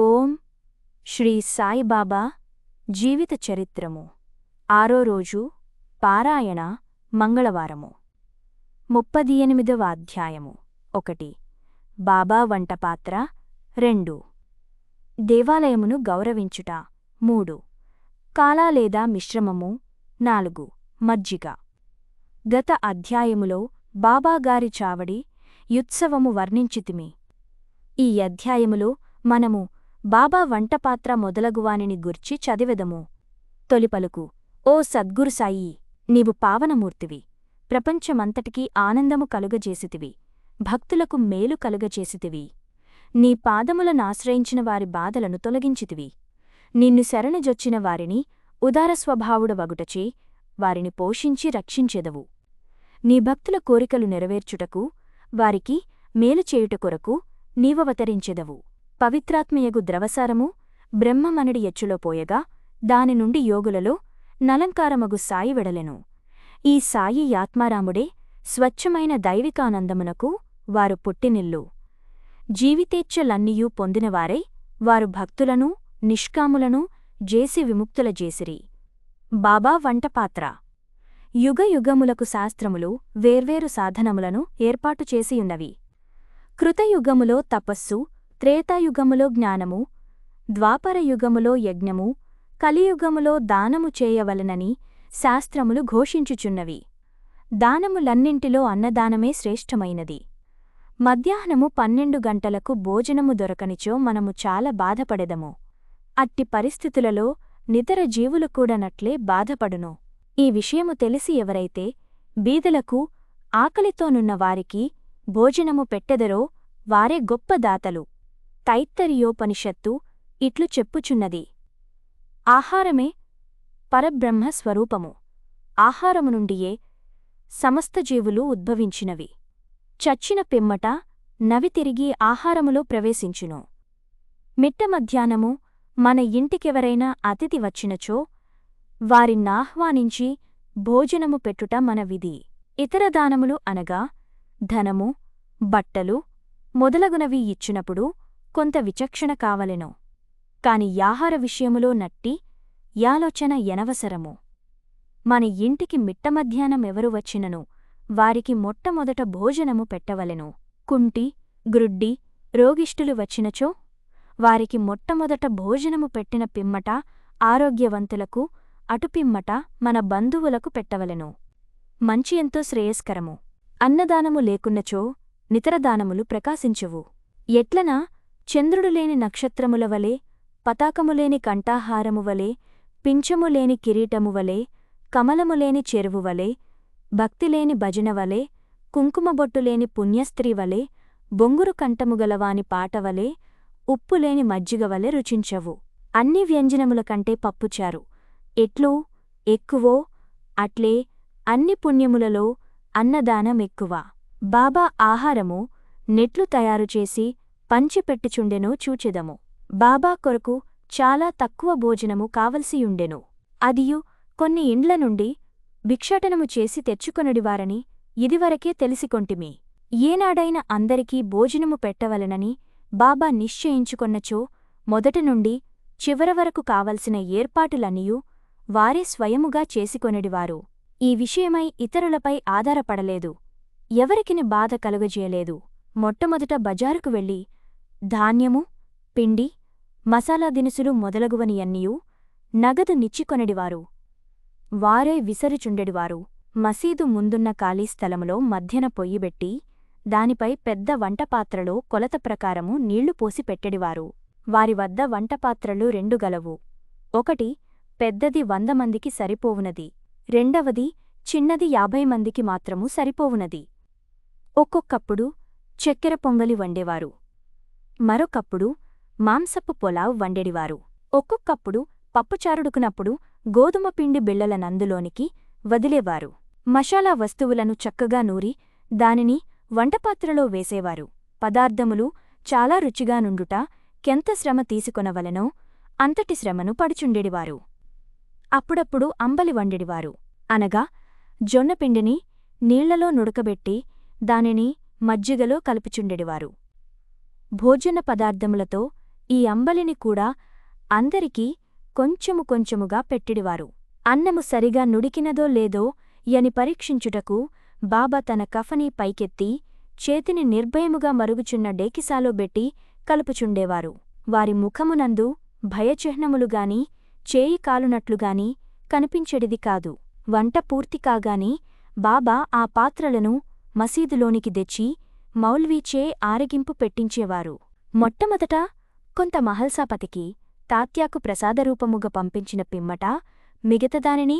ఓం శ్రీ సాయిబాబా జీవిత చరిత్రము. ఆరో రోజు పారాయణ మంగళవారము. ముప్పది ఎనిమిదవ అధ్యాయము. ఒకటి. బాబా వంటపాత్ర రెండు. దేవాలయమును గౌరవించుట. మూడు. కాలా లేదా మిశ్రమము. నాలుగు. మజ్జిగ. గత అధ్యాయములో బాబాగారి చావడి యుత్సవము వర్ణించితిమి. ఈ అధ్యాయములో మనము బాబా వంటపాత్ర మొదలగువానిని గుర్చి చదివెదము. తొలిపలుకు ఓ సద్గురుసాయి నీవు పావనమూర్తివి. ప్రపంచమంతటికీ ఆనందము కలుగజేసితివి. భక్తులకు మేలు కలుగజేసితివి. నీ పాదములనాశ్రయించిన వారి బాధలను తొలగించితివి. నిన్ను శరణజొచ్చిన వారిని ఉదారస్వభావుడవగుటచే వారిని పోషించి రక్షించెదవు. నీ భక్తుల కోరికలు నెరవేర్చుటకు వారికి మేలు చేయుట కొరకు నీవవతరించెదవు. పవిత్రాత్మయగు ద్రవసారము బ్రహ్మమనడి ఎచ్చులో పోయగా దాని నుండి యోగులలో నలంకారమగు సాయి వెడలెను. ఈ సాయి యాత్మారాముడే స్వచ్ఛమైన దైవికానందమునకు వారు పుట్టినిల్లు. జీవితేచ్ఛలన్నీయూ పొందినవారై వారు భక్తులను నిష్కాములను జేసి విముక్తుల జేసిరి. బాబా వంటపాత్ర. యుగయుగములకు శాస్త్రములు వేర్వేరు సాధనములను ఏర్పాటు చేసియున్నవి. కృతయుగములో తపస్సు త్రేతాయుగములో జ్ఞానము ద్వాపరయుగములో యజ్ఞము కలియుగములో దానము చేయవలనని శాస్త్రములు ఘోషించుచున్నవి. దానములన్నింటిలో అన్నదానమే శ్రేష్టమైనది. మధ్యాహ్నము పన్నెండు గంటలకు భోజనము దొరకనిచో మనము చాలా బాధపడెదము. అట్టి పరిస్థితులలో నితర జీవులు కూడనట్లే బాధపడును. ఈ విషయము తెలిసి ఎవరైతే బీదలకు ఆకలితోనున్న వారికి భోజనము పెట్టెదరో వారే గొప్ప దాతలు. తైత్తరియోపనిషత్తు ఇట్లు చెప్పుచున్నది. ఆహారమే పరబ్రహ్మ స్వరూపము ఆహారము నుండియే సమస్త జీవులు ఉద్భవించినవి. చచ్చిన పిమ్మట నవి తిరిగి ఆహారములో ప్రవేశించును. మిట్ట మధ్యాహ్నము మన ఇంటికెవరైనా అతిథి వచ్చినచో వారిన్నాహ్వానించి భోజనము పెట్టుట మన విధి. ఇతర దానములు అనగా ధనము బట్టలు మొదలగునవి ఇచ్చినప్పుడు కొంత విచక్షణ కావలెను. కాని యాహార విషయములో నట్టి యాలోచన ఎనవసరము మన ఇంటికి మిట్ట మధ్యాహ్నం ఎవరు వచ్చినను వారికి మొట్టమొదట భోజనము పెట్టవలెను. కుంటి గ్రుడ్డి రోగిష్ఠులు వచ్చినచో వారికి మొట్టమొదట భోజనము పెట్టిన పిమ్మట ఆరోగ్యవంతులకు అటుపిమ్మట మన బంధువులకు పెట్టవలెను. మంచి ఎంతో శ్రేయస్కరము. అన్నదానము లేకున్నచో నితరదానములు ప్రకాశించవు. ఎట్లనా చంద్రుడులేని నక్షత్రముల వలె పతాకములేని కంఠాహారము వలె పింఛములేని కిరీటము వలె కమలములేని చెరువు వలె భక్తిలేని భజన వలె కుంకుమబొట్టులేని పుణ్యస్త్రీ వలె బొంగురు కంఠముగలవాని పాటవలే ఉప్పులేని మజ్జిగవలె రుచించవు. అన్ని వ్యంజనముల కంటే పప్పుచారు ఎట్లో ఎక్కువో అట్లే అన్ని పుణ్యములలో అన్నదానమెక్కువ బాబా ఆహారము నెట్లు తయారుచేసి పంచిపెట్టుచుండెనో చూచెదము. బాబా కొరకు చాలా తక్కువ భోజనము కావలసియుండెను. అదియు కొన్ని ఇండ్ల నుండి భిక్షాటనము చేసి తెచ్చుకొనడివారని ఇదివరకే తెలిసికొంటిమి. ఏనాడైనా అందరికీ భోజనము పెట్టవలనని బాబా నిశ్చయించుకొన్నచో మొదటి నుండి చివర వరకు కావలసిన ఏర్పాటులన్నీయూ వారే స్వయముగా చేసికొనడివారు. ఈ విషయమై ఇతరులపై ఆధారపడలేదు. ఎవరికిని బాధ కలుగజేయలేదు. మొట్టమొదట బజారుకు వెళ్ళి ధాన్యము పిండి మసాలా దినుసులు మొదలగువనియన్నీయూ నగదు నిచ్చికొనడివారు. వారే విసరుచుండెడివారు. మసీదు ముందున్న ఖాళీ స్థలములో మధ్యన పొయ్యిబెట్టి దానిపై పెద్ద వంటపాత్రలో కొలత ప్రకారము నీళ్ళు పోసి పెట్టెడివారు. వారి వద్ద వంటపాత్రలు రెండు గలవు. ఒకటి పెద్దది వంద మందికి సరిపోవునది. రెండవది చిన్నది యాభై మందికి మాత్రము సరిపోవునది. ఒక్కొక్కప్పుడు చక్కెర పొంగలి వండేవారు. మరొకప్పుడు మాంసపు పొలావ్ వండెడివారు. ఒక్కొక్కప్పుడు పప్పుచారుడుకునప్పుడు గోధుమ పిండి బిళ్ళల నందులోనికి వదిలేవారు. మషాలా వస్తువులను చక్కగా నూరి దానిని వంటపాత్రలో వేసేవారు. పదార్థములు చాలా రుచిగా నుండుట కెంత శ్రమ తీసుకొనవలెనో అంతటి శ్రమను పడుచుండెడివారు. అప్పుడప్పుడు అంబలి వండెడివారు. అనగా జొన్నపిండిని నీళ్ళలో నుడకబెట్టి దానిని మజ్జిగలో కలుపుచుండెడివారు. భోజన పదార్థములతో ఈ అంబలిని కూడా అందరికీ కొంచెము కొంచెముగా పెట్టిడివారు. అన్నము సరిగా నుడికినదో లేదో యని పరీక్షించుటకు బాబా తన కఫనీ పైకెత్తి చేతిని నిర్భయముగా మరుగుచున్న డేకిసాలో బెట్టి కలుపుచుండేవారు. వారి ముఖమునందు భయచిహ్నములుగాని చేయి కాలునట్లుగాని కనిపించెడిది కాదు. వంట పూర్తి కాగాని బాబా ఆ పాత్రలను మసీదులోనికి తెచ్చి మౌల్వీచే ఆరగింపు పెట్టించేవారు. మొట్టమొదట కొంత మహల్సాపతికి తాత్యాకు ప్రసాదరూపముగా పంపించిన పిమ్మట మిగతదానిని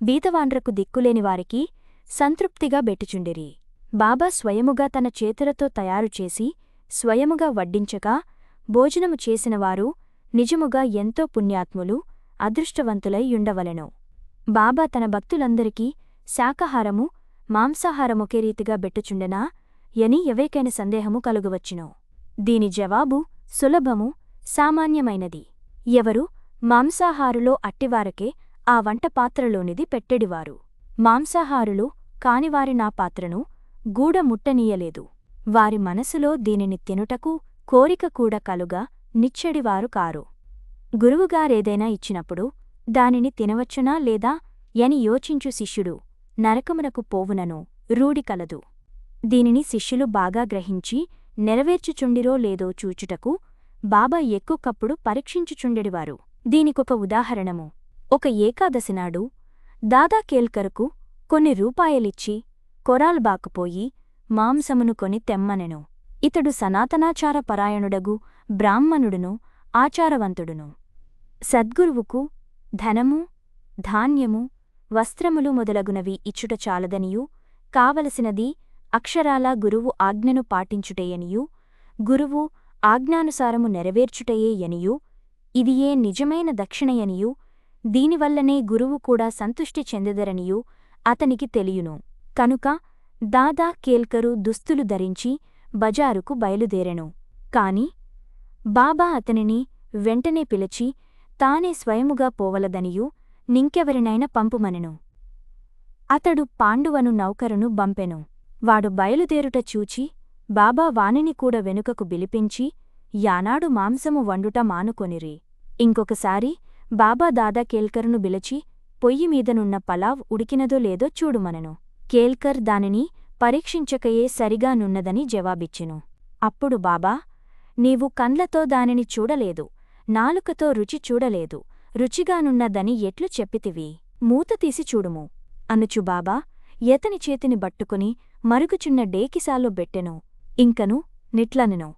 బీదవాండ్రకు దిక్కులేని వారికి సంతృప్తిగా బెట్టుచుండిరి. బాబా స్వయముగా తన చేతులతో తయారుచేసి స్వయముగా వడ్డించగా భోజనము చేసినవారు నిజముగా ఎంతో పుణ్యాత్ములు అదృష్టవంతులై యుండవలెను. బాబా తన భక్తులందరికీ శాకాహారము మాంసాహారమొకే రీతిగా బెట్టుచుండెనా యని ఎవరికైన సందేహము కలుగవచ్చును. దీని జవాబు సులభము సామాన్యమైనది. ఎవరు మాంసాహారులో అట్టివారకే ఆ వంట పాత్రలోనిది పెట్టెడివారు. మాంసాహారులు కానివారి నా పాత్రను గూడ ముట్టనీయలేదు. వారి మనసులో దీనిని తినుటకు కోరిక కూడా కలుగా నిచ్చెడివారు కారు. గురువుగారేదైనా ఇచ్చినప్పుడు దానిని తినవచ్చునా లేదా యని యోచించు శిష్యుడు నరకమునకు పోవునను రూడి కలదు. దీనిని శిష్యులు బాగా గ్రహించి నెరవేర్చుచుండిరో లేదో చూచుటకు బాబా ఎక్కుకప్పుడు పరీక్షించుచుండెడివారు. దీనికొక ఉదాహరణము. ఒక ఏకాదశినాడు దాదా కేల్కరుకు కొన్ని రూపాయలిచ్చి కొరాల్బాకుపోయి మాంసమును కొని తెమ్మనెను. ఇతడు సనాతనాచార పరాయణుడగు బ్రాహ్మణుడును ఆచారవంతుడును. సద్గురువుకు ధనము ధాన్యము వస్త్రములు మొదలగునవి ఇచ్చుట చాలదనియూ కావలసినది అక్షరాల గురువు ఆజ్ఞను పాటించుటయనియూ గురువు ఆజ్ఞానుసారము నెరవేర్చుటయే యనియూ ఇదియే నిజమైన దక్షిణయనియూ దీనివల్లనే గురువు కూడా సంతుష్టి చెందెదరనియూ అతనికి తెలియును. కనుక దాదా కేల్కరు దుస్తులు ధరించి బజారుకు బయలుదేరెను. కాని బాబా అతనిని వెంటనే పిలిచి తానే స్వయముగా పోవలదనియూ నింకెవరినైనా పంపుమనెను. అతడు పాండువను నౌకరును బంపెను. వాడు బయలుదేరుట చూచి బాబా వానిని కూడా వెనుకకు బిలిపించి యానాడు మాంసము వండుట మానుకొనిరి. ఇంకొకసారి బాబా దాదా కేల్కరును బిలిచి పొయ్యి మీదనున్న పలావ్ ఉడికినదో లేదో చూడుమనను కేల్కర్ దానిని పరీక్షించకయే సరిగా నున్నదని జవాబిచ్చెను. అప్పుడు బాబా నీవు కండ్లతో దానిని చూడలేదు నాలుకతో రుచి చూడలేదు రుచిగానున్నదని ఎట్లు చెప్పితివి? మూత తీసి చూడుము. అనుచు బాబా ఎతని చేతిని బట్టుకుని మరుగుచున్న డేకిసాలో బెట్టెను. ఇంకను నిట్లనెను.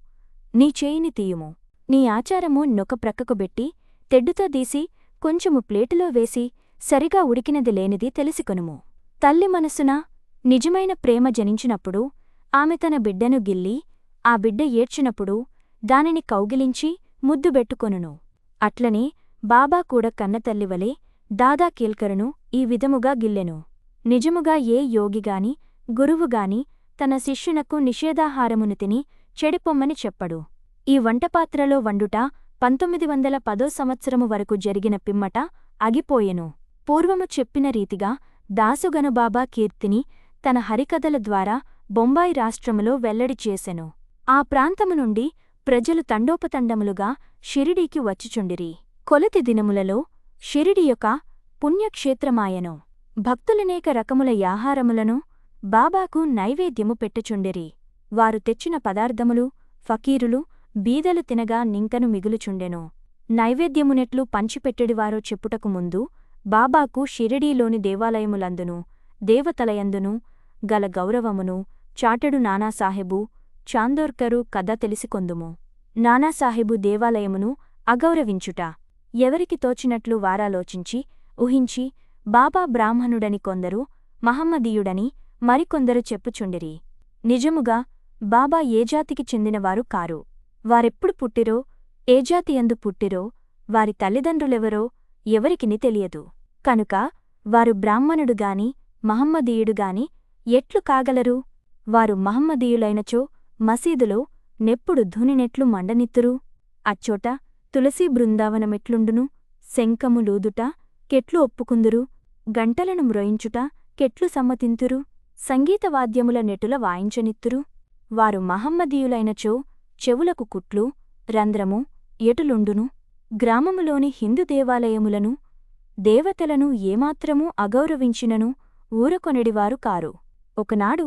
నీ చేయిని తీయుము. నీ ఆచారము నొక ప్రక్కకు బెట్టి తెడ్డుతో దీసి కొంచెము ప్లేటులో వేసి సరిగా ఉడికినది లేనిది తెలిసికొనుము. తల్లి మనసున నిజమైన ప్రేమ జనించినప్పుడు ఆమె తన బిడ్డను గిల్లి ఆ బిడ్డ ఏడ్చినప్పుడు దానిని కౌగిలించి ముద్దుబెట్టుకొనును అట్లనే బాబా కూడా కన్నతల్లివలే దాదా కీల్కరును ఈ విధముగా గిల్లెను. నిజముగా ఏ యోగిగాని గురువుగాని తన శిష్యునకు నిషేధాహారమును తిని చెడిపొమ్మని చెప్పడు. ఈ వంటపాత్రలో వండుట పంతొమ్మిది వందల పదో సంవత్సరము వరకు జరిగిన పిమ్మట అగిపోయెను. పూర్వము చెప్పిన రీతిగా దాసుగనుబాబా కీర్తిని తన హరికథల ద్వారా బొంబాయి రాష్ట్రములో వెల్లడి చేసెను. ఆ ప్రాంతము నుండి ప్రజలు తండోపతండములుగా షిరిడీకి వచ్చిచుండిరి. కొలతి దినములలో షిరిడి యొక్క పుణ్యక్షేత్రమాయను. భక్తులనేక రకముల యాహారములను బాబాకు నైవేద్యము పెట్టుచుండిరి. వారు తెచ్చిన పదార్థములు ఫకీరులు బీదలు తినగా నింకను మిగులుచుండెను. నైవేద్యమునెట్లు పంచిపెట్టెడివారో చెప్పుటకు ముందు బాబాకు షిరిడీలోని దేవాలయములందును దేవతలయందును గల గౌరవమును చాటెడు నానాసాహెబు చాందోర్కరు కథ తెలిసికొందుము. నానాసాహెబు దేవాలయమును అగౌరవించుట. ఎవరికి తోచినట్లు వారాలోచించి ఊహించి బాబా బ్రాహ్మణుడని కొందరు మహమ్మదీయుడని మరికొందరు చెప్పుచుండిరి. నిజముగా బాబా ఏ జాతికి చెందినవారు కారు. వారెప్పుడు పుట్టిరో ఏ జాతియందు పుట్టిరో వారి తల్లిదండ్రులెవరో ఎవరికిని తెలియదు. కనుక వారు బ్రాహ్మణుడుగాని మహమ్మదీయుడుగాని ఎట్లు కాగలరు? వారు మహమ్మదీయులైనచో మసీదులో నెప్పుడు ధునినెట్లు మండనిత్తురు? అచ్చోట తులసీ బృందావనమెట్లుండును? శంఖములూదుట కెట్లు ఒప్పుకుందురు. గంటలను మ్రొయించుట కెట్లు సమ్మతింతురు. సంగీతవాద్యముల నెటుల వాయించనిత్తురు. వారు మహమ్మదీయులైనచో చెవులకు కుట్లు రంధ్రము ఎటులుండును గ్రామములోని హిందూ దేవాలయములను దేవతలను ఏమాత్రమూ అగౌరవించినను ఊరకొనడివారు కారు. ఒకనాడు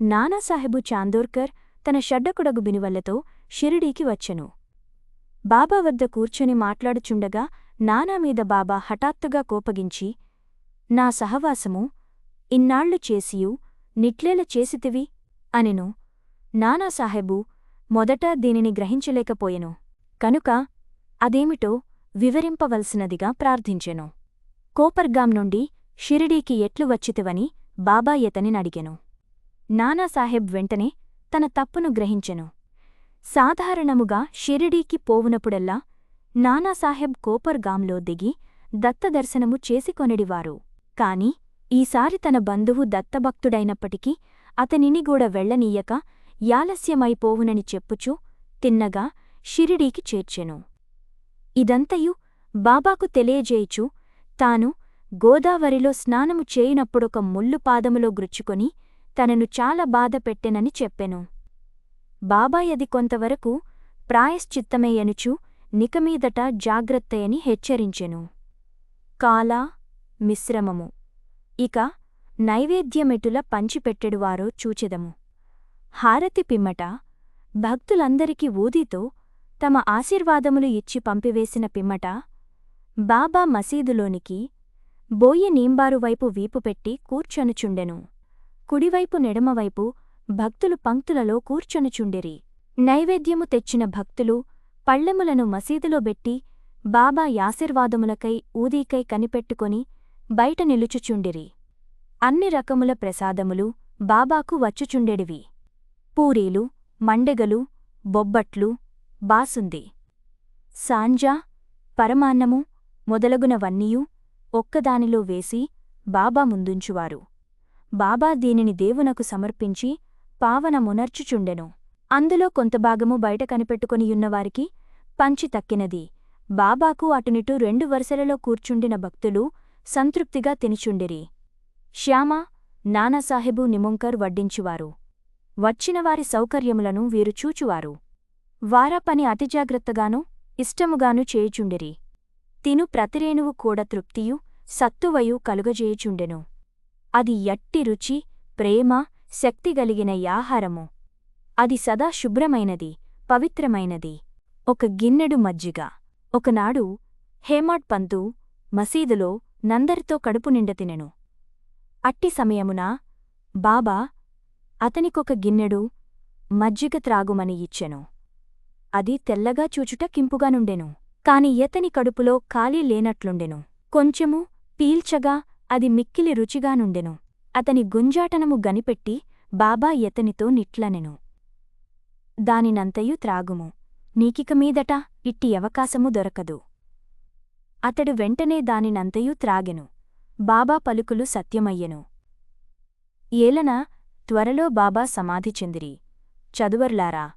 నానాసాహెబు చాందోర్కర్ తన షడ్డకుడగు బినివల్లతో షిరిడీకి వచ్చెను. బాబా వద్ద కూర్చొని మాట్లాడుచుండగా నానామీద బాబా హఠాత్తుగా కోపగించి నా సహవాసము ఇన్నాళ్ళు చేసియు నిట్లేల చేసితివి అనెను. నానాసాహెబు మొదట దీనిని గ్రహించలేకపోయెను. కనుక అదేమిటో వివరింపవలసినదిగా ప్రార్థించెను. కోపర్గాం నుండి షిరిడీకి ఎట్లు వచ్చితివని బాబా యతని నానాసాహెబ్ వెంటనే తన తప్పును గ్రహించెను. సాధారణముగా షిరిడీకి పోవునప్పుడల్లా నానాసాహెబ్ కోపర్గాంలో దిగి దత్తదర్శనము చేసికొనెడివారు. కాని ఈసారి తన బంధువు దత్తభక్తుడైనప్పటికీ అతనిని గూడ వెళ్ళనీయక యాలస్యమైపోవునని చెప్పుచూ తిన్నగా షిరిడీకి చేర్చెను. ఇదంతయు బాబాకు తెలియజేయుచూ తాను గోదావరిలో స్నానము చేయునప్పుడొక ముల్లు పాదములో గ్రుచ్చుకొని తనను చాలా బాధ పెట్టెనని చెప్పెను. బాబాయది కొంతవరకు ప్రాయశ్చిత్తమేయనుచు నికమీదట జాగ్రత్తయని హెచ్చరించెను. కాల మిశ్రమము. ఇక నైవేద్యమెటుల పంచిపెట్టెడువారో చూచెదము. హారతి పిమ్మట భక్తులందరికీ ఊదీతో తమ ఆశీర్వాదములు ఇచ్చి పంపివేసిన పిమ్మట బాబా మసీదులోనికి బోయి నీంబారువైపు వీపుపెట్టి కూర్చొనుచుండెను. కుడివైపు నెడమవైపు భక్తులు పంక్తులలో కూర్చొనుచుండిరి. నైవేద్యము తెచ్చిన భక్తులు పళ్ళెములను మసీదులో బెట్టి బాబా యాశీర్వాదములకై ఊదీకై కనిపెట్టుకొని బయట నిలుచుచుండిరి. అన్ని రకముల ప్రసాదములు బాబాకు వచ్చుచుండెడివి. పూరీలు మండెగలు బొబ్బట్లు బాసుంది. సాంజా పరమాన్నము మొదలగునవన్నీయూ ఒక్కదానిలో వేసి బాబా ముందుంచువారు. బాబా దీనిని దేవునకు సమర్పించి పావనమునర్చుచుండెను అందులో కొంత భాగము బయట కనిపెట్టుకొనియున్నవారికి పంచి తక్కినది. బాబాకు అటునిటు రెండు వరుసలలో కూర్చుండిన భక్తులు సంతృప్తిగా తినిచుండిరి. శ్యామ నానాసాహెబు నిముంకర్ వడ్డించువారు. వచ్చినవారి సౌకర్యములను వీరు చూచువారు. వారా పని అతిజాగ్రత్తగానూ ఇష్టముగాను చేయుచుండిరి. తిను ప్రతిరేణువు కూడా తృప్తియు సత్తువయు కలుగజేయుచుండెను. అది యట్టి రుచి ప్రేమ శక్తిగలిగిన యాహారము. అది సదా శుభ్రమైనది పవిత్రమైనది. ఒక గిన్నెడు మజ్జిగ. ఒకనాడు హేమాడ్ పంతు మసీదులో నందరితో కడుపు నిండతినెను అట్టి సమయమున బాబా అతనికొక గిన్నెడు మజ్జిగ త్రాగుమని ఇచ్చెను. అది తెల్లగా చూచుట కింపుగానుండెను కాని ఎతని కడుపులో ఖాళీ లేనట్లుండెను. కొంచెము పీల్చగా అది మిక్కిలి రుచిగానుండెను అతని గుంజాటనము గనిపెట్టి బాబా ఎతనితో నిట్లనెను. దానినంతయు త్రాగుము. నీకిక మీదట ఇట్టి అవకాశము దొరకదు. అతడు వెంటనే దానినంతయూ త్రాగెను. బాబా పలుకులు సత్యమయ్యెను. ఏలన త్వరలో బాబా సమాధి చెందిరి. చదువర్లారా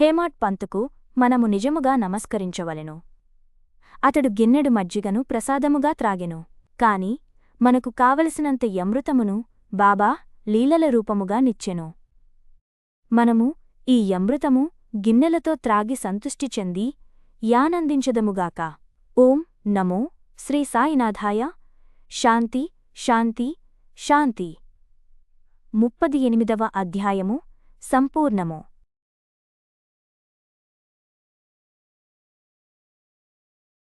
హేమాట్ పంతుకు మనము నిజముగా నమస్కరించవలెను. అతడు గిన్నెడు మజ్జిగను ప్రసాదముగా త్రాగెను. కాని మనకు కావలసినంత యమృతమును బాబా లీలల రూపముగా నిచ్చెను. మనము ఈ యమృతము గిన్నెలతో త్రాగి సంతుష్టి చెంది యానందించదముగాక. ఓం నమో శ్రీ సాయినాథాయ. శాంతి శాంతి శాంతి. ముప్పది ఎనిమిదవ అధ్యాయము. సంపూర్ణము.